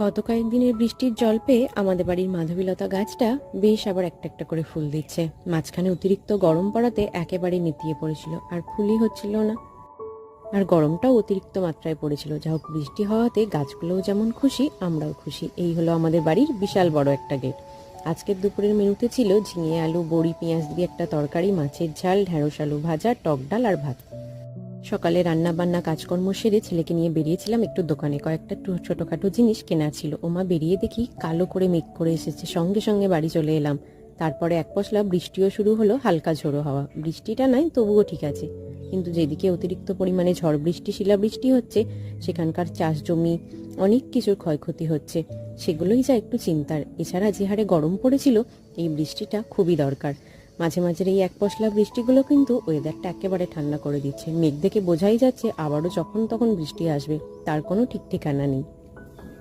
গত কয়েকদিনের বৃষ্টির জল পেয়ে আমাদের বাড়ির মাধবীলতা গাছটা বেশ আবার একটা একটা করে ফুল দিচ্ছে। মাঝখানে অতিরিক্ত গরম পড়াতে একেবারে নেতিয়ে পড়েছিল, আর ফুলই হচ্ছিল না। আর গরমটাও অতিরিক্ত মাত্রায় পড়েছিল। যা হোক, বৃষ্টি হওয়াতে গাছগুলোও যেমন খুশি, আমরাও খুশি। এই হলো আমাদের বাড়ির বিশাল বড় একটা গেট। আজকের দুপুরের মেনুতে ছিল ঝিঙে আলু, বড়ি, পেঁয়াজ দিয়ে একটা তরকারি, মাছের ঝাল ঢেঁড়স আলু ভাজা, টক ডাল আর ভাত। সকালে রান্না বান্না কাজকর্ম সেরে ছেলেকে নিয়ে বেরিয়েছিলাম একটু দোকানে। কয়েকটা ছোটখাটো জিনিস কেনা ছিল। ওমা বেরিয়ে দেখি কালো করে মেঘ করে এসেছে। সঙ্গে সঙ্গে বাড়ি চলে এলাম। তারপরে এক পশলা বৃষ্টিও শুরু হলো, হালকা ঝোড়ো হাওয়া। বৃষ্টিটা নয় তবুও ঠিক আছে। কিন্তু যেদিকে অতিরিক্ত পরিমাণে ঝড় বৃষ্টি, শিলাবৃষ্টি হচ্ছে, সেখানকার চাষ জমি, অনেক কিছুর ক্ষয়ক্ষতি হচ্ছে। সেগুলোই যা একটু চিন্তার। এছাড়া যে হারে গরম পড়েছিল, এই বৃষ্টিটা খুবই দরকার। মাঝে মাঝে এই এক পশলা বৃষ্টিগুলো কিন্তু ওয়েদারটা একেবারে ঠান্ডা করে দিচ্ছে। মেঘ দেখে বোঝাই যাচ্ছে আবারও যখন তখন বৃষ্টি আসবে, তার কোনো ঠিক ঠিকানা নেই।